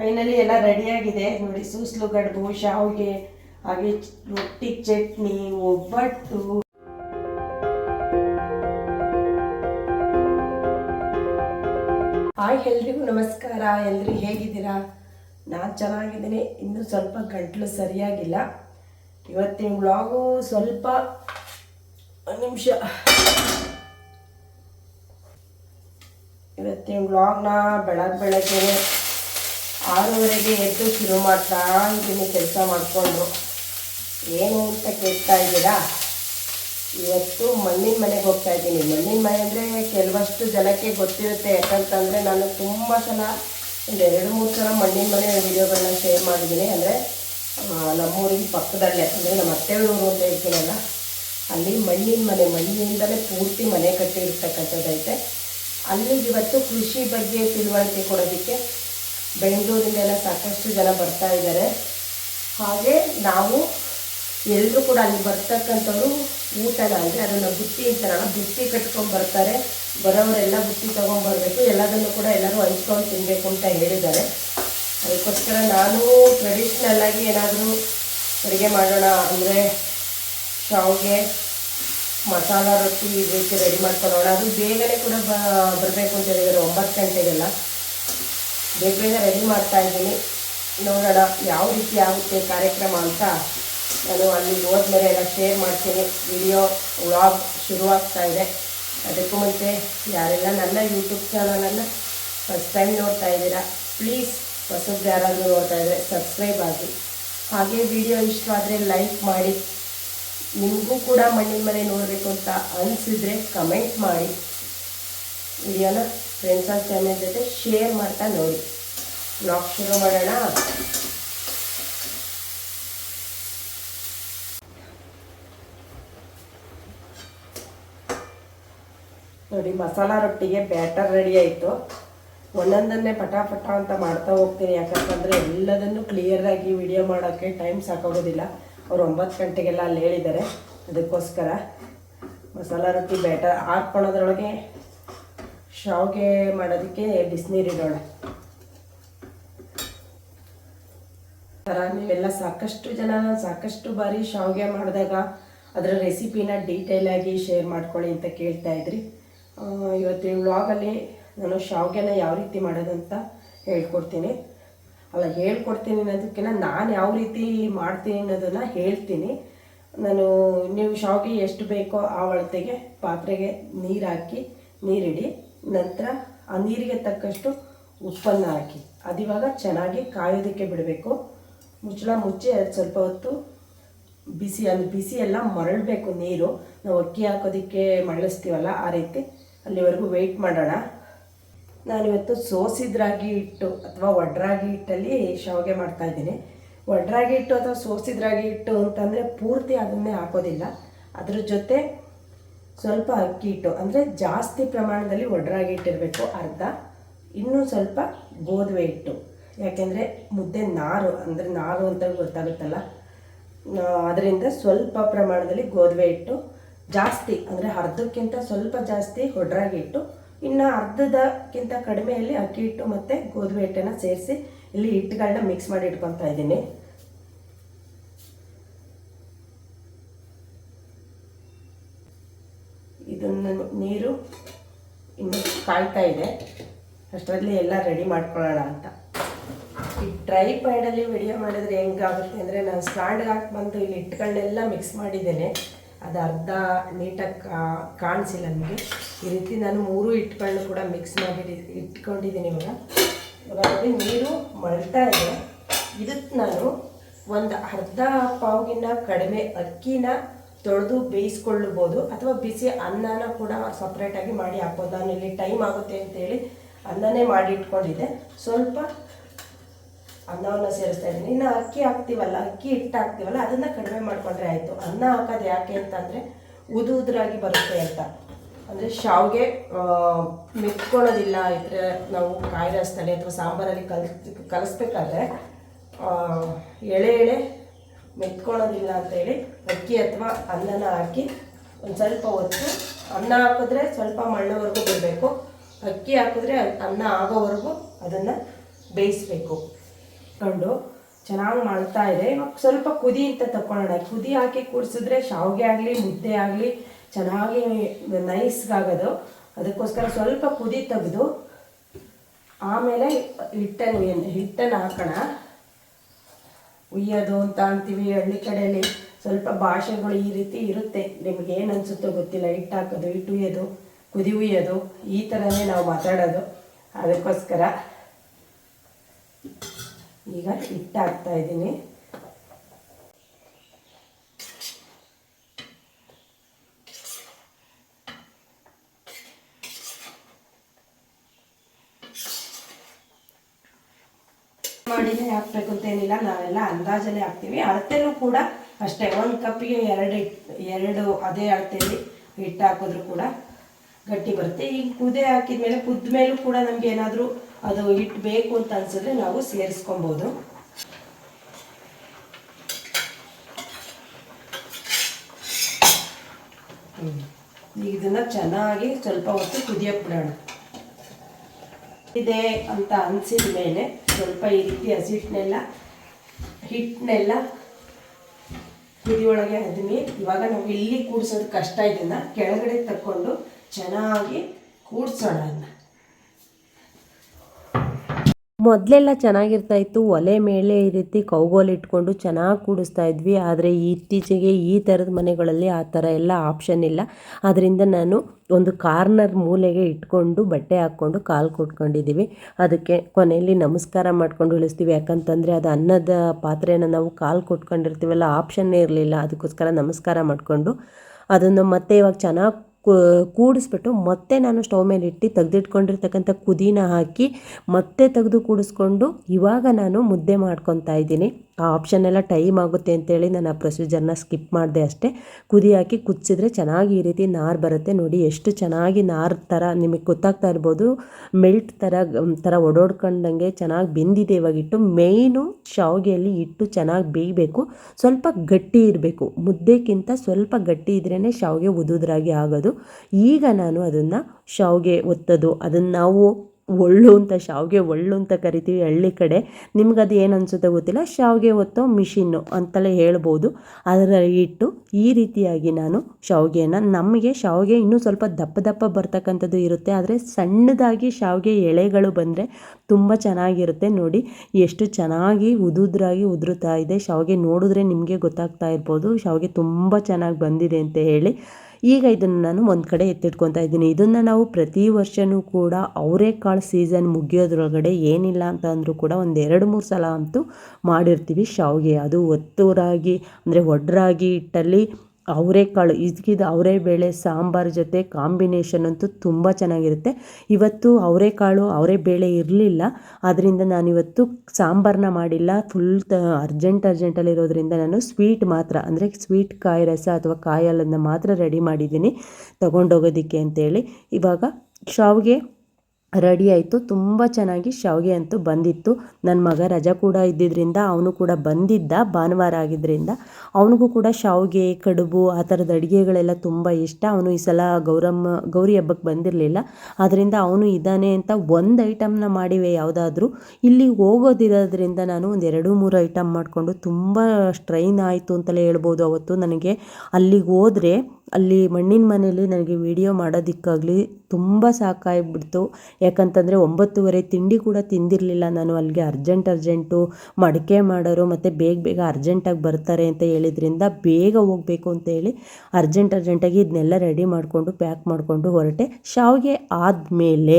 Finally ಎಲ್ಲ ರೆಡಿಯಾಗಿದೆ ನೋಡಿ, ಸೂಸ್ಲು ಗಡ್ಬು ಶಾವಿಗೆ, ಹಾಗೆ ರೊಟ್ಟಿ, ಚಟ್ನಿ, ಒಬ್ಬಟ್ಟು. ಹಾಯ್ ಎಲ್ರಿಗೂ ನಮಸ್ಕಾರ. ಎಲ್ರಿ ಹೇಗಿದ್ದೀರಾ? ನಾನು ಚೆನ್ನಾಗಿದ್ದೀನಿ. ಇನ್ನೂ ಸ್ವಲ್ಪ ಗಂಟ್ಲು ಸರಿಯಾಗಿಲ್ಲ. ಇವತ್ತಿನ ವ್ಲಾಗು ಸ್ವಲ್ಪ ಒಂದು ನಿಮಿಷ. ಇವತ್ತಿನ ವ್ಲಾಗ್ನ ಬೆಳಗ್ಗೆ ಬೆಳಗ್ಗೆ ಆರೂವರೆಗೆ ಎದ್ದು ಶುರು ಮಾಡ್ತಾ ಇದ್ದೀನಿ ಕೆಲಸ ಮಾಡಿಕೊಂಡು. ಏನು ಅಂತ ಕೇಳ್ತಾ ಇದ್ದೀರಾ? ಇವತ್ತು ಮಣ್ಣಿನ ಮನೆಗೆ ಹೋಗ್ತಾ ಇದ್ದೀನಿ. ಮಣ್ಣಿನ ಮನೆ ಅಂದರೆ ಕೆಲವಷ್ಟು ಜನಕ್ಕೆ ಗೊತ್ತಿರುತ್ತೆ. ಯಾಕಂತಂದರೆ ನಾನು ತುಂಬ ಸಲ ಒಂದು ಎರಡು, ಮೂರು ಸಲ ಮಣ್ಣಿನ ಮನೆ ವೀಡಿಯೋಗಳನ್ನ ಶೇರ್ ಮಾಡಿದ್ದೀನಿ. ಅಂದರೆ ನಮ್ಮೂರಿಗೆ ಪಕ್ಕದಲ್ಲೇ. ಅಂದರೆ ನಮ್ಮ ಊರು ಅಂತ ಹೇಳ್ತೀನಲ್ಲ, ಅಲ್ಲಿ ಮಣ್ಣಿನ ಮನೆ, ಮಣ್ಣಿನಿಂದಲೇ ಪೂರ್ತಿ ಮನೆ ಕಟ್ಟಿರ್ತಕ್ಕಂಥದ್ದೈತೆ. ಅಲ್ಲಿಗೆ ಇವತ್ತು ಕೃಷಿ ಬಗ್ಗೆ ತಿಳುವಳಿಕೆ ಕೊಡೋದಕ್ಕೆ ಬೆಂಗಳೂರಿಂದೆಲ್ಲ ಸಾಕಷ್ಟು ಜನ ಬರ್ತಾ ಇದ್ದಾರೆ. ಹಾಗೆ ನಾವು ಎಲ್ಲರೂ ಕೂಡ ಅಲ್ಲಿ ಬರ್ತಕ್ಕಂಥವ್ರು ಊಟನ ಅಂದರೆ ಅದನ್ನು ಬುತ್ತಿ ಅಂತಾರಲ್ಲ ಬುತ್ತಿ ಕಟ್ಕೊಂಡು ಬರ್ತಾರೆ. ಬರೋವರೆಲ್ಲ ಬುತ್ತಿ ತೊಗೊಂಡ್ಬರ್ಬೇಕು ಎಲ್ಲದನ್ನು ಕೂಡ ಎಲ್ಲರೂ ಹಂಚ್ಕೊಂಡು ತಿನ್ನಬೇಕು ಅಂತ ಹೇಳಿದ್ದಾರೆ. ಅದಕ್ಕೋಸ್ಕರ ನಾನು ಟ್ರೆಡಿಷ್ನಲ್ ಆಗಿ ಏನಾದರೂ ಅಡುಗೆ ಮಾಡೋಣ ಅಂದರೆ ಶಾವಿಗೆ ಮಸಾಲ ರೊಟ್ಟಿ ಈ ರೀತಿ ರೆಡಿ ಮಾಡ್ಕೊಳ್ಳೋಣ. ಅದು ಬೇಗನೆ ಕೂಡ ಬರಬೇಕು ಅಂತ ಹೇಳಿದ್ದಾರೆ. ಒಂಬತ್ತು ಗಂಟೆಗೆಲ್ಲ. ಬೇಗ ಬೇಗ ರೆಡಿ ಮಾಡ್ತಾ ಇದ್ದೀನಿ. ನೋಡೋಣ ಯಾವ ರೀತಿ ಆಗುತ್ತೆ ಕಾರ್ಯಕ್ರಮ ಅಂತ ನಾನು ಅಲ್ಲಿ ಹೋದ್ಮೇಲೆ ಎಲ್ಲ ಶೇರ್ ಮಾಡ್ತೀನಿ. ವಿಡಿಯೋ ವ್ಲಾಗ್ ಶುರುವಾಗ್ತಾ ಇದೆ. ಅದಕ್ಕೂ ಮುಂಚೆ ಯಾರೆಲ್ಲ ನನ್ನ ಯೂಟ್ಯೂಬ್ ಚಾನಲನ್ನು ಫಸ್ಟ್ ಟೈಮ್ ನೋಡ್ತಾ ಇದ್ದೀರಾ ಪ್ಲೀಸ್ ಹೊಸಬ್ರು ಯಾರಾದರೂ ನೋಡ್ತಾ ಇದ್ದರೆ ಸಬ್ಸ್ಕ್ರೈಬ್ ಆಗಿ. ಹಾಗೆ ವಿಡಿಯೋ ಇಷ್ಟವಾದರೆ ಲೈಕ್ ಮಾಡಿ. ನಿಮಗೂ ಕೂಡ ಮಣ್ಣಿನ ಮನೆ ನೋಡಬೇಕು ಅಂತ ಅನಿಸಿದರೆ ಕಮೆಂಟ್ ಮಾಡಿ. ವಿಡಿಯೋನ ಫ್ರೆಂಡ್ಸ್ ಆ್ಯಂಡ್ ಫ್ಯಾಮಿಲಿ ಜೊತೆ ಶೇರ್ ಮಾಡ್ತಾ ನೋಡಿ. ಬ್ಲಾಗ್ ಶುರು ಮಾಡೋಣ. ನೋಡಿ, ಮಸಾಲ ರೊಟ್ಟಿಗೆ ಬ್ಯಾಟರ್ ರೆಡಿ ಆಯಿತು. ಒಂದೊಂದನ್ನೇ ಪಟಾಪಟ ಪಟ ಅಂತ ಮಾಡ್ತಾ ಹೋಗ್ತೀನಿ. ಯಾಕಂತಂದರೆ ಎಲ್ಲದನ್ನು ಕ್ಲಿಯರಾಗಿ ವಿಡಿಯೋ ಮಾಡೋಕ್ಕೆ ಟೈಮ್ ಸಾಕಾಗೋದಿಲ್ಲ. ಅವ್ರು ಒಂಬತ್ತು ಗಂಟೆಗೆಲ್ಲ ಅಲ್ಲಿ ಹೇಳಿದ್ದಾರೆ. ಅದಕ್ಕೋಸ್ಕರ ಮಸಾಲ ರೊಟ್ಟಿ ಬ್ಯಾಟರ್ ಹಾಕ್ಕೊಳೋದ್ರೊಳಗೆ ಶಾವಿಗೆ ಮಾಡೋದಕ್ಕೆ ಬಿಸಿನೀರಿಡೋಣ ಥರ ನೀವೆಲ್ಲ ಸಾಕಷ್ಟು ಜನ, ಸಾಕಷ್ಟು ಬಾರಿ ಶಾವಿಗೆ ಮಾಡಿದಾಗ ಅದರ ರೆಸಿಪಿನ ಡೀಟೇಲಾಗಿ ಶೇರ್ ಮಾಡ್ಕೊಳ್ಳಿ ಅಂತ ಕೇಳ್ತಾ ಇದ್ರಿ. ಇವತ್ತಿನ ವ್ಲಾಗಲ್ಲಿ ನಾನು ಶಾವಿಗೆನ ಯಾವ ರೀತಿ ಮಾಡೋದಂತ ಹೇಳ್ಕೊಡ್ತೀನಿ. ಅಲ್ಲ, ಹೇಳ್ಕೊಡ್ತೀನಿ ಅನ್ನೋದಕ್ಕಿಂತ ನಾನು ಯಾವ ರೀತಿ ಮಾಡ್ತೀನಿ ಅನ್ನೋದನ್ನು ಹೇಳ್ತೀನಿ. ನಾನು, ನೀವು ಶಾವಿಗೆ ಎಷ್ಟು ಬೇಕೋ ಆ ಅಳತೆಗೆ ಪಾತ್ರೆಗೆ ನೀರು ಹಾಕಿ, ನೀರಿಡಿ. ನಂತರ ಆ ನೀರಿಗೆ ತಕ್ಕಷ್ಟು ಉಪ್ಪನ್ನು ಹಾಕಿ. ಅದಿವಾಗ ಚೆನ್ನಾಗಿ ಕಾಯೋದಕ್ಕೆ ಬಿಡಬೇಕು. ಮುಚ್ಚಳ ಮುಚ್ಚಿ ಅದು ಸ್ವಲ್ಪ ಹೊತ್ತು ಬಿಸಿ ಅಲ್ಲಿ ಬಿಸಿ ಎಲ್ಲ ಮರಳಬೇಕು ನೀರು. ನಾವು ಅಕ್ಕಿ ಹಾಕೋದಕ್ಕೆ ಮರಳಿಸ್ತೀವಲ್ಲ ಆ ರೀತಿ. ಅಲ್ಲಿವರೆಗೂ ವೆಯ್ಟ್ ಮಾಡೋಣ. ನಾನಿವತ್ತು ಸೋಸಿದ ರಾಗಿ ಹಿಟ್ಟು ಅಥವಾ ಒಡ್ರಾಗಿ ಹಿಟ್ಟಲ್ಲಿ ಶಾವಿಗೆ ಮಾಡ್ತಾ ಇದ್ದೀನಿ. ಒಡ್ರಾಗಿ ಹಿಟ್ಟು ಅಥವಾ ಸೋಸಿದ ರಾಗಿ ಹಿಟ್ಟು ಅಂತಂದರೆ ಪೂರ್ತಿ ಅದನ್ನೇ ಹಾಕೋದಿಲ್ಲ. ಅದ್ರ ಜೊತೆ ಸ್ವಲ್ಪ ಅಕ್ಕಿ ಹಿಟ್ಟು, ಅಂದರೆ ಜಾಸ್ತಿ ಪ್ರಮಾಣದಲ್ಲಿ ಒಡ್ರಾಗಿ ಇಟ್ಟಿರಬೇಕು, ಅರ್ಧ. ಇನ್ನೂ ಸ್ವಲ್ಪ ಗೋಧುವೆ ಹಿಟ್ಟು, ಯಾಕೆಂದರೆ ಮುದ್ದೆ ನಾರು, ಅಂದರೆ ನಾರು ಅಂತ ಗೊತ್ತಾಗುತ್ತಲ್ಲ. ಅದರಿಂದ ಸ್ವಲ್ಪ ಪ್ರಮಾಣದಲ್ಲಿ ಗೋಧುವೆ ಹಿಟ್ಟು, ಜಾಸ್ತಿ, ಅಂದರೆ ಅರ್ಧಕ್ಕಿಂತ ಸ್ವಲ್ಪ ಜಾಸ್ತಿ ಹೊಡ್ರಾಗಿ ಹಿಟ್ಟು ಇನ್ನು ಅರ್ಧದಕ್ಕಿಂತ ಕಡಿಮೆಯಲ್ಲಿ ಅಕ್ಕಿ ಹಿಟ್ಟು ಮತ್ತು ಗೋಧುವೆ ಹಿಟ್ಟನ್ನು ಸೇರಿಸಿ ಇಲ್ಲಿ ಹಿಟ್ಟುಗಳನ್ನ ಮಿಕ್ಸ್ ಮಾಡಿ ಇಟ್ಕೊತಾ ಇದ್ದೀನಿ ಇದನ್ನು ನೀರು ಇನ್ನು ಕಾಯ್ತಾ ಇದೆ. ಅಷ್ಟರಲ್ಲಿ ಎಲ್ಲ ರೆಡಿ ಮಾಡ್ಕೊಳ್ಳೋಣ ಅಂತ. ಈ ಡ್ರೈ ಪ್ಯಾಡಲ್ಲಿ ವಿಡಿಯೋ ಮಾಡಿದರೆ ಹೆಂಗಾಗುತ್ತೆ ಅಂದರೆ ನಾನು ಸ್ಟ್ಯಾಂಡ್ಗೆ ಹಾಕಿ ಬಂದು ಇಲ್ಲಿ ಇಟ್ಕೊಂಡೆಲ್ಲ ಮಿಕ್ಸ್ ಮಾಡಿದ್ದೇನೆ. ಅದು ಅರ್ಧ ನೀಟಾಗಿ ಕಾಣಿಸಿಲ್ಲ ನನಗೆ ಈ ರೀತಿ ನಾನು ಮೂರು ಹಿಟ್ಟುಗಳನ್ನ ಕೂಡ ಮಿಕ್ಸ್ ಮಾಡಿ ಇಟ್ಕೊಂಡಿದ್ದೀನಿ ಇವಾಗ. ಇವಾಗ ನೀರು ಮಳ್ತಾ ಇದೆ. ಇದಕ್ಕೆ ನಾನು ಒಂದು ಅರ್ಧ ಪಾವ್ಗಿನ ಕಡಿಮೆ ಅಕ್ಕಿನ ತೊಳೆದು ಬೇಯಿಸ್ಕೊಳ್ಳಬಹುದು ಅಥವಾ ಬಿಸಿ ಅನ್ನನ ಕೂಡ ಸಪ್ರೇಟಾಗಿ ಮಾಡಿ ಹಾಕ್ಬೋದು. ನಾನು ಇಲ್ಲಿ ಟೈಮ್ ಆಗುತ್ತೆ ಅಂತೇಳಿ ಅನ್ನನೇ ಮಾಡಿ ಇಟ್ಕೊಂಡಿದ್ದೆ. ಸ್ವಲ್ಪ ಅನ್ನವನ್ನು ಸೇರಿಸ್ತಾ ಇದ್ದೀನಿ. ಇನ್ನು ಅಕ್ಕಿ ಹಾಕ್ತೀವಲ್ಲ, ಅಕ್ಕಿ ಹಿಟ್ಟು ಹಾಕ್ತೀವಲ್ಲ, ಅದನ್ನು ಕಡಿಮೆ ಮಾಡಿಕೊಂಡ್ರೆ ಆಯಿತು. ಅನ್ನ ಹಾಕೋದು ಯಾಕೆ ಅಂತಂದರೆ ಉದು ಉದುರಾಗಿ ಬರುತ್ತೆ ಅಂತ. ಅಂದರೆ ಶಾವಿಗೆ ಮೆತ್ಕೊಳ್ಳೋದಿಲ್ಲ, ಇದ್ರೆ ನಾವು ಕಾಯಿ ರಸದಲ್ಲಿ ಅಥವಾ ಸಾಂಬಾರಲ್ಲಿ ಕಲ್ ಕಲಿಸ್ಬೇಕಾದ್ರೆ ಎಳೆ ಎಳೆ ಮೆತ್ಕೊಳ್ಳೋದಿಲ್ಲ ಅಂತೇಳಿ, ಅಕ್ಕಿ ಅಥವಾ ಅನ್ನನ ಹಾಕಿ ಒಂದು ಸ್ವಲ್ಪ ಹೊತ್ತು ಅನ್ನ ಹಾಕಿದ್ರೆ ಸ್ವಲ್ಪ ಮಣ್ಣವರೆಗೂ ಬಿಡಬೇಕು. ಅಕ್ಕಿ ಹಾಕಿದ್ರೆ ಅನ್ನ ಆಗೋವರೆಗೂ ಅದನ್ನು ಬೇಯಿಸ್ಬೇಕು. ಕೊಂಡು ಚೆನ್ನಾಗಿ ಮಾಡ್ತಾ ಇದೆ. ಇವಾಗ ಸ್ವಲ್ಪ ಕುದಿ ಅಂತ ತಗೊಳ್ಳೋಣ ಕುದಿ ಹಾಕಿ ಕೂಡಿಸಿದ್ರೆ ಶಾವಿಗೆ ಆಗಲಿ, ಮುದ್ದೆ ಆಗಲಿ ಚೆನ್ನಾಗಿ ನೈಸ್ಗಾಗೋದು ಅದಕ್ಕೋಸ್ಕರ ಸ್ವಲ್ಪ ಕುದಿ ತೆಗೆದು ಆಮೇಲೆ ಹಿಟ್ಟನ್ನು ಹಿಟ್ಟನ್ನು ಹಾಕೋಣ. ಉಯ್ಯೋದು ಅಂತ ಅಂತೀವಿ, ಹಳ್ಳಿ ಕಡೆಯಲ್ಲಿ ಸ್ವಲ್ಪ ಭಾಷೆಗಳು ಈ ರೀತಿ ಇರುತ್ತೆ. ನಿಮ್ಗೆ ಏನು ಅನಿಸುತ್ತೋ ಗೊತ್ತಿಲ್ಲ. ಹಿಟ್ಟು ಹಾಕೋದು, ಹಿಟ್ಟು ಉಯ್ಯೋದು, ಕುದಿ ಉಯ್ಯೋದು, ಈ ಥರನೇ ನಾವು ಮಾತಾಡೋದು. ಅದಕ್ಕೋಸ್ಕರ ಈಗ ಹಿಟ್ಟು ಹಾಕ್ತಾ ಇದ್ದೀನಿ. ಮಾಡಿನೇ ಹಾಕ್ಬೇಕು ಅಂತ ಏನಿಲ್ಲ, ನಾವೆಲ್ಲ ಅಂದಾಜಲ್ಲೇ ಹಾಕ್ತೀವಿ. ಅಳತೆನೂ ಕೂಡ ಅಷ್ಟೇ, ಒಂದು ಕಪ್ಪಿಗೆ ಎರಡು ಎರಡು ಅದೇ ಅಳತೆಯಲ್ಲಿ ಹಿಟ್ಟು ಹಾಕಿದ್ರು ಕೂಡ ಗಟ್ಟಿ ಬರುತ್ತೆ. ಈಗ ಕುದೇ ಹಾಕಿದ್ಮೇಲೆ ಕುದ್ದ ಮೇಲೂ ಕೂಡ ನಮ್ಗೆ ಏನಾದರೂ ಅದು ಹಿಟ್ಟು ಬೇಕು ಅಂತ ಅನ್ಸಿದ್ರೆ ನಾವು ಸೇರಿಸ್ಕೊಬೋದು. ಇದನ್ನ ಚೆನ್ನಾಗಿ ಸ್ವಲ್ಪ ಹೊತ್ತು ಕುದಿಯಕ್ಕೆ ಬಿಡೋಣ. ಇದೆ ಅಂತ ಅನಿಸಿದ ಮೇಲೆ ಸ್ವಲ್ಪ ಈ ರೀತಿ ಹಸಿಟ್ಟನ್ನೆಲ್ಲ ಹಿಟ್ಟನ್ನೆಲ್ಲ ಕುದಿಯೊಳಗೆ ಅದ್ಮಿ ಇವಾಗ ನಾವು ಇಲ್ಲಿ ಕೂಡ್ಸೋದು ಕಷ್ಟ ಇದನ್ನು ಕೆಳಗಡೆ ತಕ್ಕೊಂಡು ಚೆನ್ನಾಗಿ ಕೂಡ್ಸೋಣ ಅದನ್ನ ಮೊದಲೆಲ್ಲ ಚೆನ್ನಾಗಿರ್ತಾ ಇತ್ತು. ಒಲೆ ಮೇಲೆ ಈ ರೀತಿ ಕೌಗೋಲ್ ಇಟ್ಕೊಂಡು ಚೆನ್ನಾಗಿ ಕೂಡಿಸ್ತಾ ಇದ್ವಿ. ಆದರೆ ಇತ್ತೀಚೆಗೆ ಈ ಥರದ ಮನೆಗಳಲ್ಲಿ ಆ ಥರ ಎಲ್ಲ ಆಪ್ಷನ್ ಇಲ್ಲ. ಅದರಿಂದ ನಾನು ಒಂದು ಕಾರ್ನರ್ ಮೂಲೆಗೆ ಇಟ್ಕೊಂಡು ಬಟ್ಟೆ ಹಾಕ್ಕೊಂಡು ಕಾಲು ಕೊಟ್ಕೊಂಡಿದ್ದೀವಿ ಅದಕ್ಕೆ ಕೊನೆಯಲ್ಲಿ ನಮಸ್ಕಾರ ಮಾಡ್ಕೊಂಡು ಉಳಿಸ್ತೀವಿ ಯಾಕಂತಂದರೆ ಅದು ಅನ್ನದ ಪಾತ್ರೆಯನ್ನು ನಾವು ಕಾಲು ಕೊಟ್ಕೊಂಡಿರ್ತೀವಲ್ಲ, ಆಪ್ಷನ್ನೇ ಇರಲಿಲ್ಲ. ಅದಕ್ಕೋಸ್ಕರ ನಮಸ್ಕಾರ ಮಾಡಿಕೊಂಡು ಅದನ್ನು ಮತ್ತೆ ಇವಾಗ ಚೆನ್ನಾಗಿ ಕೂಡಿಸ್ಬಿಟ್ಟು ಮತ್ತೆ ನಾನು ಸ್ಟವ್ ಮೇಲೆ ಇಟ್ಟು ತೆಗೆದಿಟ್ಕೊಂಡಿರ್ತಕ್ಕಂಥ ಕುದೀನ ಹಾಕಿ ಮತ್ತೆ ತೆಗೆದು ಕೂಡಿಸ್ಕೊಂಡು ಇವಾಗ ನಾನು ಮುದ್ದೆ ಮಾಡ್ಕೊತಾ ಇದ್ದೀನಿ. ಆ ಆಪ್ಷನ್ ಎಲ್ಲ ಟೈಮ್ ಆಗುತ್ತೆ ಅಂತೇಳಿ ನಾನು ಆ ಪ್ರೊಸೀಜರ್ನ ಸ್ಕಿಪ್ ಮಾಡಿದೆ ಅಷ್ಟೇ. ಕುದಿ ಹಾಕಿ ಕುದಿಸಿದ್ರೆ ಚೆನ್ನಾಗಿ ಈ ರೀತಿ ನಾರು ಬರುತ್ತೆ. ನೋಡಿ ಎಷ್ಟು ಚೆನ್ನಾಗಿ ನಾರು ಥರ ನಿಮಗೆ ಗೊತ್ತಾಗ್ತಾ ಇರ್ಬೋದು. ಮೆಲ್ಟ್ ಥರ ಥರ ಒಡೋಡ್ಕೊಂಡಂಗೆ ಚೆನ್ನಾಗಿ ಬೆಂದಿದೆ ಇವಾಗ ಇಟ್ಟು ಮೇಯ್ನು ಶಾವಿಗೆಯಲ್ಲಿ ಇಟ್ಟು ಚೆನ್ನಾಗಿ ಬೇಯಬೇಕು. ಸ್ವಲ್ಪ ಗಟ್ಟಿ ಇರಬೇಕು. ಮುದ್ದೆಗಿಂತ ಸ್ವಲ್ಪ ಗಟ್ಟಿ ಇದ್ರೇ ಶಾವಿಗೆ ಉದುದ್ರಾಗಿ ಆಗೋದು. ಈಗ ನಾನು ಅದನ್ನು ಶಾವಿಗೆ ಒತ್ತೋದು. ಅದನ್ನು ನಾವು ಒಳ್ಳು ಅಂತ, ಶಾವಿಗೆ ಒಳ್ಳು ಅಂತ ಕರಿತೀವಿ ಹಳ್ಳಿ ಕಡೆ. ನಿಮ್ಗೆ ಅದು ಏನು ಅನಿಸುತ್ತೆ ಗೊತ್ತಿಲ್ಲ. ಶಾವಿಗೆ ಒತ್ತೋ ಮಿಷಿನ್ನು ಅಂತಲೇ ಹೇಳ್ಬೋದು. ಅದರ ಇಟ್ಟು ಈ ರೀತಿಯಾಗಿ ನಾನು ಶಾವಿಗೆನ ನಮಗೆ ಶಾವಿಗೆ ಇನ್ನೂ ಸ್ವಲ್ಪ ದಪ್ಪ ದಪ್ಪ ಬರ್ತಕ್ಕಂಥದ್ದು ಇರುತ್ತೆ. ಆದರೆ ಸಣ್ಣದಾಗಿ ಶಾವಿಗೆ ಎಳೆಗಳು ಬಂದರೆ ತುಂಬ ಚೆನ್ನಾಗಿರುತ್ತೆ ನೋಡಿ. ಎಷ್ಟು ಚೆನ್ನಾಗಿ ಉದುದ್ರಾಗಿ ಉದುರುತ್ತಾ ಇದೆ. ಶಾವಿಗೆ ನೋಡಿದ್ರೆ ನಿಮಗೆ ಗೊತ್ತಾಗ್ತಾ ಇರ್ಬೋದು. ಶಾವಿಗೆ ತುಂಬ ಚೆನ್ನಾಗಿ ಬಂದಿದೆ ಅಂತ ಹೇಳಿ. ಈಗ ಇದನ್ನು ನಾನು ಒಂದು ಕಡೆ ಎತ್ತಿಟ್ಕೊತಾ ಇದ್ದೀನಿ. ಇದನ್ನು ನಾವು ಪ್ರತಿ ವರ್ಷವೂ ಕೂಡ ಅವರೆಕಾಳು ಸೀಸನ್ ಮುಗಿಯೋದ್ರೊಳಗಡೆ ಏನಿಲ್ಲ ಅಂತ ಅಂದರೂ ಕೂಡ ಒಂದು ಎರಡು, ಮೂರು ಸಲ ಅಂತೂ ಮಾಡಿರ್ತೀವಿ. ಶಾವಿಗೆ ಅದು ಒತ್ತೂರಾಗಿ, ಅಂದರೆ ಒಡ್ರಾಗಿ ಹಿಟ್ಟಲ್ಲಿ ಅವರೆಕಾಳು ಇದಕ್ಕಿದು ಅವರೇ ಬೇಳೆ, ಸಾಂಬಾರು ಜೊತೆ ಕಾಂಬಿನೇಷನ್ ಅಂತೂ ತುಂಬ ಚೆನ್ನಾಗಿರುತ್ತೆ. ಇವತ್ತು ಅವರೆಕಾಳು ಅವರೇ ಬೇಳೆ ಇರಲಿಲ್ಲ. ಆದ್ದರಿಂದ ನಾನಿವತ್ತು ಸಾಂಬಾರನ್ನ ಮಾಡಿಲ್ಲ. ಫುಲ್ ತ ಅರ್ಜೆಂಟ್ ಅರ್ಜೆಂಟಲ್ಲಿರೋದ್ರಿಂದ ನಾನು ಸ್ವೀಟ್ ಮಾತ್ರ, ಅಂದರೆ ಸ್ವೀಟ್ ಕಾಯಿ ರಸ ಅಥವಾ ಕಾಯಿ ಹಾಲನ್ನು ಮಾತ್ರ ರೆಡಿ ಮಾಡಿದ್ದೀನಿ. ತೊಗೊಂಡೋಗೋದಕ್ಕೆ ಅಂತೇಳಿ. ಇವಾಗ ಶಾವಿಗೆ ರೆಡಿ ಆಯಿತು. ತುಂಬ ಚೆನ್ನಾಗಿ ಶಾವಿಗೆ ಅಂತೂ ಬಂದಿತ್ತು. ನನ್ನ ಮಗ ರಜಾ ಕೂಡ ಇದ್ದಿದ್ದರಿಂದ ಅವನು ಕೂಡ ಬಂದಿದ್ದ, ಭಾನುವಾರ ಆಗಿದ್ದರಿಂದ ಅವನಿಗೂ ಕೂಡ ಶಾವಿಗೆ, ಕಡುಬು ಆ ಥರದ ಅಡುಗೆಗಳೆಲ್ಲ ತುಂಬ ಇಷ್ಟ. ಅವನು ಈ ಸಲ ಗೌರಮ್ಮ, ಗೌರಿ ಹಬ್ಬಕ್ಕೆ ಬಂದಿರಲಿಲ್ಲ. ಆದ್ದರಿಂದ ಅವನು ಇದ್ದಾನೆ ಅಂತ ಒಂದು ಐಟಮ್ನ ಮಾಡಿವೆ ಯಾವುದಾದ್ರೂ. ಇಲ್ಲಿ ಹೋಗೋದಿರೋದ್ರಿಂದ ನಾನು ಒಂದು ಎರಡು, ಮೂರು ಐಟಮ್ ಮಾಡಿಕೊಂಡು ತುಂಬ ಸ್ಟ್ರೈನ್ ಆಯಿತು ಅಂತಲೇ ಹೇಳ್ಬೋದು ಅವತ್ತು ನನಗೆ. ಅಲ್ಲಿಗೆ ಹೋದರೆ, ಅಲ್ಲಿ ಮಣ್ಣಿನ ಮನೆಯಲ್ಲಿ ನನಗೆ ವಿಡಿಯೋ ಮಾಡೋದಕ್ಕಾಗಲಿ ತುಂಬ ಸಾಕಾಗ್ಬಿಡ್ತು ಯಾಕಂತಂದರೆ ಒಂಬತ್ತುವರೆ ತಿಂಡಿ ಕೂಡ ತಿಂದಿರಲಿಲ್ಲ ನಾನು. ಅಲ್ಲಿಗೆ ಅರ್ಜೆಂಟ್ ಅರ್ಜೆಂಟು ಮಡಿಕೆ ಮಾಡೋರು ಮತ್ತು ಬೇಗ ಬೇಗ ಅರ್ಜೆಂಟಾಗಿ ಬರ್ತಾರೆ ಅಂತ ಹೇಳಿದ್ರಿಂದ ಬೇಗ ಹೋಗಬೇಕು ಅಂತ ಹೇಳಿ ಅರ್ಜೆಂಟ್ ಅರ್ಜೆಂಟಾಗಿ ಇದನ್ನೆಲ್ಲ ರೆಡಿ ಮಾಡಿಕೊಂಡು ಪ್ಯಾಕ್ ಮಾಡಿಕೊಂಡು ಹೊರಟೆ. ಶಾವಿಗೆ ಆದಮೇಲೆ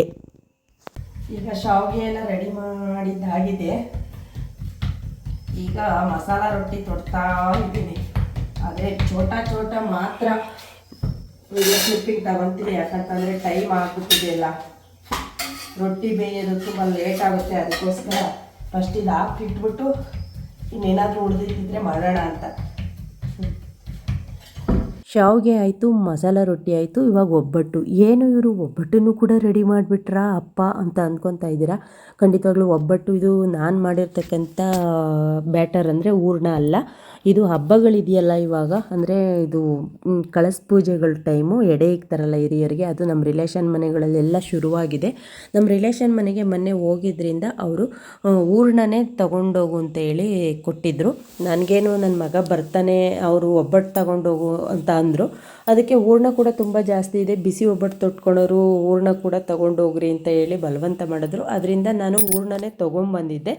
ಈಗ ಶಾವಿಗೆ ಎಲ್ಲ ರೆಡಿ ಮಾಡಿದ್ದಾಗಿದೆ. ಈಗ ಮಸಾಲ ರೊಟ್ಟಿ ತೊಡ್ತಾ ಇದ್ದೀನಿ. ಆದರೆ ಚೋಟ ಚೋಟ ಮಾತ್ರ. ವಿಡಿಯೋ ಕ್ಲಿಪ್ಪಿಂಗ್ ಯಾಕಂತಂದರೆ ಟೈಮ್ ಆಗ್ಬಿಟ್ಟಿದೆಯಲ್ಲ ರೊಟ್ಟಿ ಬೇಯೋದು ತುಂಬ ಲೇಟ್ ಆಗುತ್ತೆ, ಅದಕ್ಕೋಸ್ಕರ ಫಸ್ಟ್ ಇದು ಹಾಕಿಟ್ಬಿಟ್ಟು ಇನ್ನೇನಾದರೂ ಉಳಿದಿದ್ದಿದ್ರೆ ಮಾಡೋಣ ಅಂತ. ಶಾವಿಗೆ ಆಯಿತು, ಮಸಾಲ ರೊಟ್ಟಿ ಆಯಿತು, ಇವಾಗ ಒಬ್ಬಟ್ಟು. ಏನು ಇವರು, ಒಬ್ಬಟ್ಟನ್ನು ಕೂಡ ರೆಡಿ ಮಾಡಿಬಿಟ್ರಾ ಅಪ್ಪ ಅಂತ ಅಂದ್ಕೊತಾ ಇದ್ದೀರಾ? ಖಂಡಿತವಾಗ್ಲೂ ಒಬ್ಬಟ್ಟು ಇದು ನಾನು ಮಾಡಿರ್ತಕ್ಕಂಥ ಬ್ಯಾಟರ್ ಅಂದರೆ ಊರ್ಣ ಅಲ್ಲ. ಇದು ಹಬ್ಬಗಳಿದೆಯಲ್ಲ ಇವಾಗ? ಅಂದರೆ ಇದು ಕಳಸ ಪೂಜೆಗಳ ಟೈಮು ಎಡೆ ಇಕ್ತಾರಲ್ಲ ಹಿರಿಯರಿಗೆ. ಅದು ನಮ್ಮ ರಿಲೇಷನ್ ಮನೆಗಳಲ್ಲೆಲ್ಲ ಶುರುವಾಗಿದೆ. ನಮ್ಮ ರಿಲೇಷನ್ ಮನೆಗೆ ಮೊನ್ನೆ ಹೋಗಿದ್ರಿಂದ ಅವರು ಹೂರ್ಣನೇ ತಗೊಂಡೋಗು ಅಂತ ಹೇಳಿ ಕೊಟ್ಟಿದ್ದರು ನನಗೇನು ನನ್ನ ಮಗ ಬರ್ತಾನೆ, ಅವರು ಒಬ್ಬಟ್ಟು ತಗೊಂಡೋಗು ಅಂತ ಅಂದರು. ಅದಕ್ಕೆ ಹೂರ್ಣ ಕೂಡ ತುಂಬ ಜಾಸ್ತಿ ಇದೆ. ಬಿಸಿ ಒಬ್ಬಟ್ಟು ತೊಟ್ಕೊಳೋರು ಹೂರ್ಣ ಕೂಡ ತಗೊಂಡೋಗ್ರಿ ಅಂತ ಹೇಳಿ ಬಲವಂತ ಮಾಡಿದ್ರು. ಅದರಿಂದ ನಾನು ಹೂರ್ಣನೇ ತೊಗೊಂಬಂದಿದ್ದೆ.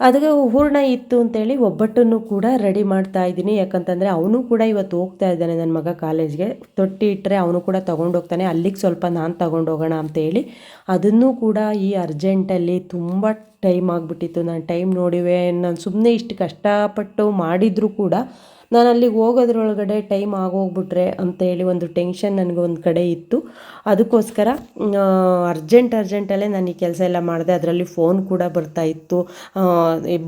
ಅದಕ್ಕೆ ಹೂರ್ಣ ಇತ್ತು ಅಂತೇಳಿ ಒಬ್ಬಟ್ಟನ್ನು ಕೂಡ ರೆಡಿ ಮಾಡ್ತಾ ಇದ್ದೀನಿ. ಯಾಕಂತಂದರೆ ಅವನು ಕೂಡ ಇವತ್ತು ಹೋಗ್ತಾ ಇದ್ದಾನೆ ನನ್ನ ಮಗ ಕಾಲೇಜ್ಗೆ. ತೊಟ್ಟಿ ಇಟ್ಟರೆ ಅವನು ಕೂಡ ತೊಗೊಂಡೋಗ್ತಾನೆ ಅಲ್ಲಿಗೆ ಸ್ವಲ್ಪ ನಾನು ತಗೊಂಡೋಗೋಣ ಅಂತೇಳಿ ಅದನ್ನು ಕೂಡ ಈ ಅರ್ಜೆಂಟಲ್ಲಿ ತುಂಬ ಟೈಮ್ ಆಗಿಬಿಟ್ಟಿತ್ತು. ನಾನು ಟೈಮ್ ನೋಡಿವೆ. ನಾನು ಸುಮ್ಮನೆ ಇಷ್ಟು ಕಷ್ಟಪಟ್ಟು ಮಾಡಿದರೂ ಕೂಡ ನಾನು ಅಲ್ಲಿಗೆ ಹೋಗೋದ್ರೊಳಗಡೆ ಟೈಮ್ ಆಗೋಗ್ಬಿಟ್ರೆ ಅಂತೇಳಿ ಒಂದು ಟೆನ್ಷನ್ ನನಗೆ ಒಂದು ಕಡೆ ಇತ್ತು. ಅದಕ್ಕೋಸ್ಕರ ಅರ್ಜೆಂಟ್ ಅರ್ಜೆಂಟಲ್ಲೇ ನಾನು ಈ ಕೆಲಸ ಎಲ್ಲ ಮಾಡಿದೆ. ಅದರಲ್ಲಿ ಫೋನ್ ಕೂಡ ಬರ್ತಾ ಇತ್ತು.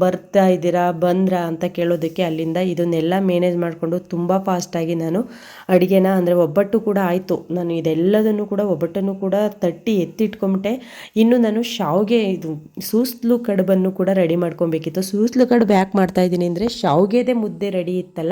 ಬರ್ತಾ ಇದ್ದೀರಾ, ಬಂದ್ರಾ ಅಂತ ಕೇಳೋದಕ್ಕೆ ಅಲ್ಲಿಂದ ಇದನ್ನೆಲ್ಲ ಮ್ಯಾನೇಜ್ ಮಾಡಿಕೊಂಡು ತುಂಬ ಫಾಸ್ಟಾಗಿ ನಾನು ಅಡುಗೆನ, ಅಂದರೆ ಒಬ್ಬಟ್ಟು ಕೂಡ ಆಯಿತು. ನಾನು ಇದೆಲ್ಲದನ್ನು ಕೂಡ, ಒಬ್ಬಟ್ಟನ್ನು ಕೂಡ ತಟ್ಟಿ ಎತ್ತಿಟ್ಕೊಂಬಿಟ್ಟೆ. ಇನ್ನು ನಾನು ಶಾವ್ಗೆ ಇದು ಸೂಸ್ಲು ಕಡುಬನ್ನು ಕೂಡ ರೆಡಿ ಮಾಡ್ಕೊಬೇಕಿತ್ತು. ಸೂಸ್ಲು ಕಡುಬು ಯಾಕೆ ಮಾಡ್ತಾ ಇದ್ದೀನಿ ಅಂದರೆ, ಶಾವ್ಗೆದೇ ಮುದ್ದೆ ರೆಡಿ ಇತ್ತಲ್ಲ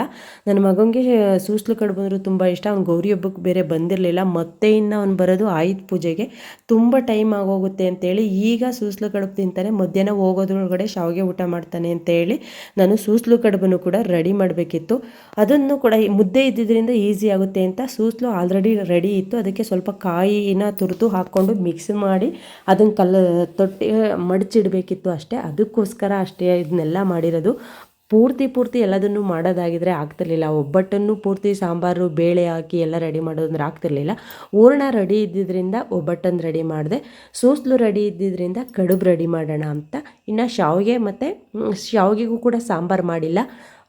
ನನ್ನ ಮಗನಿಗೆ ಸೂಸ್ಲು ಕಡುಬು ಬಂದರೂ ತುಂಬ ಇಷ್ಟ. ಅವ್ನು ಗೌರಿ ಹಬ್ಬಕ್ಕೆ ಬೇರೆ ಬಂದಿರಲಿಲ್ಲ. ಮತ್ತೆ ಇನ್ನು ಅವ್ನು ಬರೋದು ಆಯುಧ ಪೂಜೆಗೆ. ತುಂಬ ಟೈಮ್ ಆಗೋಗುತ್ತೆ ಅಂತೇಳಿ ಈಗ ಸೂಸ್ಲು ಕಡುಬು ತಿಂತಾನೆ. ಮಧ್ಯಾಹ್ನ ಹೋಗೋದ್ರೊಳಗಡೆ ಶಾವಿಗೆ ಊಟ ಮಾಡ್ತಾನೆ ಅಂತೇಳಿ ನಾನು ಸೂಸ್ಲು ಕಡುಬನ್ನು ಕೂಡ ರೆಡಿ ಮಾಡಬೇಕಿತ್ತು. ಅದನ್ನು ಕೂಡ ಮುದ್ದೆ ಇದ್ದಿದ್ದರಿಂದ ಈಸಿ ಆಗುತ್ತೆ ಅಂತ ಸೂಸ್ಲು ಆಲ್ರೆಡಿ ರೆಡಿ ಇತ್ತು. ಅದಕ್ಕೆ ಸ್ವಲ್ಪ ಕಾಯಿನ ತುರಿದು ಹಾಕ್ಕೊಂಡು ಮಿಕ್ಸ್ ಮಾಡಿ ಅದನ್ನು ಕಲ್ಲ ತೊಟ್ಟಿ ಮಡಚಿಡಬೇಕಿತ್ತು ಅಷ್ಟೇ. ಅದಕ್ಕೋಸ್ಕರ ಅಷ್ಟೇ ಇದನ್ನೆಲ್ಲ ಮಾಡಿರೋದು. ಪೂರ್ತಿ ಪೂರ್ತಿ ಎಲ್ಲದನ್ನು ಮಾಡೋದಾಗಿದ್ರೆ ಆಗ್ತಿರ್ಲಿಲ್ಲ. ಒಬ್ಬಟ್ಟನ್ನು ಪೂರ್ತಿ ಸಾಂಬಾರು, ಬೇಳೆ ಹಾಕಿ ಎಲ್ಲ ರೆಡಿ ಮಾಡೋದಂದ್ರೆ ಆಗ್ತಿರ್ಲಿಲ್ಲ. ಹೂರ್ಣ ರೆಡಿ ಇದ್ದಿದ್ದರಿಂದ ಒಬ್ಬಟ್ಟನ್ನು ರೆಡಿ ಮಾಡಿದೆ, ಸೂಸ್ಲು ರೆಡಿ ಇದ್ದಿದ್ದರಿಂದ ಕಡುಬು ರೆಡಿ ಮಾಡೋಣ ಅಂತ. ಇನ್ನು ಶಾವಿಗೆ ಮತ್ತು ಶಾವಿಗೆಗೂ ಕೂಡ ಸಾಂಬಾರು ಮಾಡಿಲ್ಲ.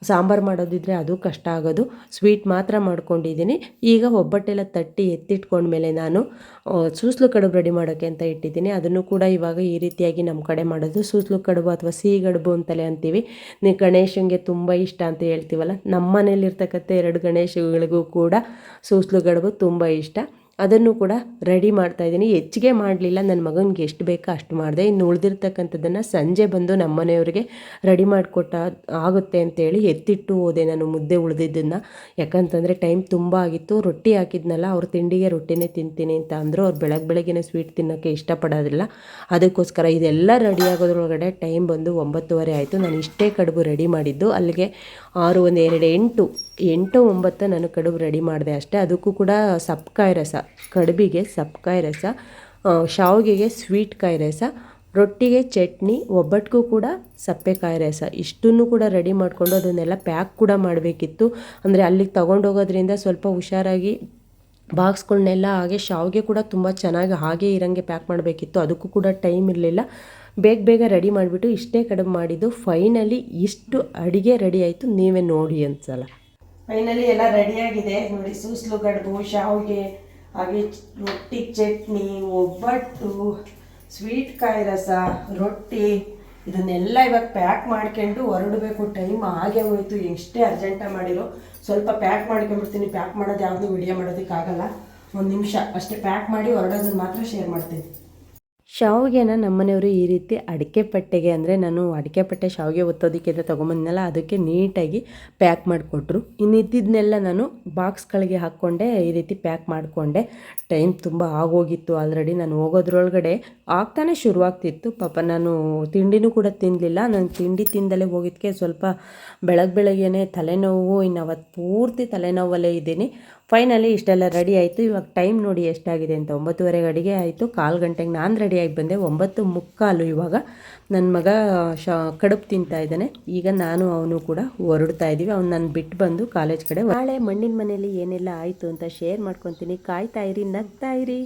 ಸಾಂಬಾರು ಮಾಡೋದಿದ್ರೆ ಅದು ಕಷ್ಟ ಆಗೋದು. ಸ್ವೀಟ್ ಮಾತ್ರ ಮಾಡ್ಕೊಂಡಿದ್ದೀನಿ. ಈಗ ಒಬ್ಬಟ್ಟೆಲ್ಲ ತಟ್ಟಿ ಎತ್ತಿಟ್ಕೊಂಡ್ಮೇಲೆ ನಾನು ಆ, ಸೂಸ್ಲು ಕಡುಬು ರೆಡಿ ಮಾಡೋಕ್ಕೆ ಅಂತ ಇಟ್ಟಿದ್ದೀನಿ. ಅದನ್ನು ಕೂಡ ಇವಾಗ ಈ ರೀತಿಯಾಗಿ ನಮ್ಮ ಕಡೆ ಮಾಡೋದು. ಸೂಸ್ಲು ಕಡುಬು ಅಥವಾ ಸಿಹಿ ಕಡುಬು ಅಂತಲೇ ಅಂತೀವಿ. ಗಣೇಶನಿಗೆ ತುಂಬ ಇಷ್ಟ ಅಂತ ಹೇಳ್ತೀವಲ್ಲ ನಮ್ಮ ಮನೇಲಿರ್ತಕ್ಕಂಥ ಎರಡು ಗಣೇಶಗಳಿಗೂ ಕೂಡ ಸೂಸ್ಲು ಗಡುಬು ತುಂಬ ಇಷ್ಟ. ಅದನ್ನು ಕೂಡ ರೆಡಿ ಮಾಡ್ತಾ ಇದ್ದೀನಿ. ಹೆಚ್ಚಿಗೆ ಮಾಡಲಿಲ್ಲ. ನನ್ನ ಮಗನಿಗೆ ಎಷ್ಟು ಬೇಕೋ ಅಷ್ಟು ಮಾಡಿದೆ. ಇನ್ನು ಉಳಿದಿರ್ತಕ್ಕಂಥದ್ದನ್ನು ಸಂಜೆ ಬಂದು ನಮ್ಮ ಮನೆಯವ್ರಿಗೆ ರೆಡಿ ಮಾಡಿಕೊಟ್ಟ ಆಗುತ್ತೆ ಅಂತೇಳಿ ಎತ್ತಿಟ್ಟು ಹೋದೆ ನಾನು ಮುದ್ದೆ ಉಳಿದಿದ್ದನ್ನು. ಯಾಕಂತಂದರೆ ಟೈಮ್ ತುಂಬ ಆಗಿತ್ತು. ರೊಟ್ಟಿ ಹಾಕಿದ್ನಲ್ಲ, ಅವ್ರ ತಿಂಡಿಗೆ ರೊಟ್ಟಿನೇ ತಿಂತೀನಿ ಅಂತ ಅಂದರು. ಅವ್ರು ಬೆಳಗ್ಗೆ ಬೆಳಗ್ಗೆನೇ ಸ್ವೀಟ್ ತಿನ್ನೋಕ್ಕೆ ಇಷ್ಟಪಡೋದಿಲ್ಲ. ಅದಕ್ಕೋಸ್ಕರ ಇದೆಲ್ಲ ರೆಡಿ ಆಗೋದ್ರೊಳಗಡೆ ಟೈಮ್ ಬಂದು ಒಂಬತ್ತುವರೆ ಆಯಿತು. ನಾನು ಇಷ್ಟೇ ಕಡುಬು ರೆಡಿ ಮಾಡಿದ್ದು. ಅಲ್ಲಿಗೆ ಆರು, ಒಂದು, ಎರಡು, ಎಂಟು ಎಂಟು ಒಂಬತ್ತು ನಾನು ಕಡುಬು ರೆಡಿ ಮಾಡಿದೆ ಅಷ್ಟೇ. ಅದಕ್ಕೂ ಕೂಡ ಸಪ್ಕಾಯಿ ರಸ, ಕಡುಬಿಗೆ ಸಪ್ಕಾಯಿ ರಸ ಶಾವಿಗೆಗೆ ಸ್ವೀಟ್ ಕಾಯಿ ರಸ, ರೊಟ್ಟಿಗೆ ಚಟ್ನಿ ಒಬ್ಬಟ್ಟಿಗೂ ಕೂಡ ಸಪ್ಪೆಕಾಯಿ ರಸ. ಇಷ್ಟನ್ನು ಕೂಡ ರೆಡಿ ಮಾಡಿಕೊಂಡು ಅದನ್ನೆಲ್ಲ ಪ್ಯಾಕ್ ಕೂಡ ಮಾಡಬೇಕಿತ್ತು. ಅಂದರೆ ಅಲ್ಲಿಗೆ ತೊಗೊಂಡೋಗೋದ್ರಿಂದ ಸ್ವಲ್ಪ ಹುಷಾರಾಗಿ ಬಾಕ್ಸ್ಗಳನ್ನೆಲ್ಲ ಹಾಗೆ ಶಾವಿಗೆ ಕೂಡ ತುಂಬ ಚೆನ್ನಾಗಿ ಹಾಗೆ ಇರೋಂಗೆ ಪ್ಯಾಕ್ ಮಾಡಬೇಕಿತ್ತು. ಅದಕ್ಕೂ ಕೂಡ ಟೈಮ್ ಇರಲಿಲ್ಲ. ಬೇಗ ಬೇಗ ರೆಡಿ ಮಾಡಿಬಿಟ್ಟು ಇಷ್ಟೇ ಕಡಿಮೆ ಮಾಡಿದ್ದು. ಫೈನಲಿ ಇಷ್ಟು ಅಡುಗೆ ರೆಡಿ ಆಯಿತು. ನೀವೇ ನೋಡಿ ಅನ್ಸಲ್ಲ ಫೈನಲಿ ಎಲ್ಲ ರೆಡಿಯಾಗಿದೆ ನೋಡಿ ಸೂಸ್ಲು ಕಡುಬು ಶಾವಿಗೆ, ಹಾಗೆ ರೊಟ್ಟಿ, ಚಟ್ನಿ, ಒಬ್ಬಟ್ಟು ಸ್ವೀಟ್ ಕಾಯಿ ರಸ, ರೊಟ್ಟಿ, ಇದನ್ನೆಲ್ಲ ಇವಾಗ ಪ್ಯಾಕ್ ಮಾಡ್ಕೊಂಡು ಹೊರಡಬೇಕು. ಟೈಮ್ ಹಾಗೆ ಹೋಯ್ತು. ಎಷ್ಟೇ ಅರ್ಜೆಂಟಾಗಿ ಮಾಡಿರೋ ಸ್ವಲ್ಪ ಪ್ಯಾಕ್ ಮಾಡ್ಕೊಂಡ್ಬಿಡ್ತೀನಿ. ಪ್ಯಾಕ್ ಮಾಡೋದು ಯಾವುದೂ ವಿಡಿಯೋ ಮಾಡೋದಕ್ಕಾಗಲ್ಲ. ಒಂದು ನಿಮಿಷ. ಅಷ್ಟೇ ಪ್ಯಾಕ್ ಮಾಡಿ ಹೊರಡೋದನ್ನು ಮಾತ್ರ ಶೇರ್ ಮಾಡ್ತೀನಿ. ಶಾವಿಗೆನ ನಮ್ಮನೆಯವರು ಈ ರೀತಿ ಅಡಿಕೆ ಪಟ್ಟೆಗೆ ಅಂದರೆ ನಾನು ಅಡಿಕೆ ಪಟ್ಟೆ ಶಾವಿಗೆ ಒತ್ತೋದಕ್ಕೆ ತೊಗೊಂಬಂದ್ನಲ್ಲ, ಅದಕ್ಕೆ ನೀಟಾಗಿ ಪ್ಯಾಕ್ ಮಾಡಿಕೊಟ್ರು. ಇನ್ನಿದ್ದನ್ನೆಲ್ಲ ನಾನು ಬಾಕ್ಸ್ಗಳಿಗೆ ಹಾಕ್ಕೊಂಡೆ, ಈ ರೀತಿ ಪ್ಯಾಕ್ ಮಾಡಿಕೊಂಡೆ. ಟೈಮ್ ತುಂಬ ಆಗೋಗಿತ್ತು ಆಲ್ರೆಡಿ ನಾನು ಹೋಗೋದ್ರೊಳಗಡೆ ಆಗ್ತಾನೆ ಶುರುವಾಗ್ತಿತ್ತು. ಪಾಪ ನಾನು ತಿಂಡಿನೂ ಕೂಡ ತಿನ್ನಲಿಲ್ಲ ನಾನು ತಿಂಡಿ ತಿಂದಲೇ ಹೋಗಿದ್ದಕ್ಕೆ ಸ್ವಲ್ಪ ಬೆಳಗ್ಗೆ ಬೆಳಗ್ಗೆನೆ ತಲೆನೋವು, ಇನ್ನು ಅವತ್ತು ಪೂರ್ತಿ ತಲೆನೋವಲ್ಲೇ ಇದ್ದೀನಿ. ಫೈನಲಿ ಇಷ್ಟೆಲ್ಲ ರೆಡಿ ಆಯಿತು. ಇವಾಗ ಟೈಮ್ ನೋಡಿ ಎಷ್ಟಾಗಿದೆ ಅಂತ. ಒಂಬತ್ತುವರೆಗೆ ಅಡುಗೆ ಆಯಿತು. ಕಾಲು ಗಂಟೆಗೆ ನಾನು ರೆಡಿಯಾಗಿ ಬಂದೆ. ಒಂಬತ್ತು ಮುಕ್ಕಾಲು ಇವಾಗ ನನ್ನ ಮಗ, ಶ, ಕಡುಬು ತಿಂತಾ ಇದ್ದಾನೆ. ಈಗ ನಾನು ಅವನು ಕೂಡ ಹೊರಡ್ತಾ ಇದ್ದೀವಿ. ಅವ್ನು ನಾನು ಬಿಟ್ಟು ಬಂದು ಕಾಲೇಜ್ ಕಡೆ ನಾಳೆ ಮಣ್ಣಿನ ಮನೆಯಲ್ಲಿ ಏನೆಲ್ಲ ಆಯಿತು ಅಂತ ಶೇರ್ ಮಾಡ್ಕೊತೀನಿ. ಕಾಯ್ತಾ ಇರಿ, ನಗ್ತಾ ಇರಿ.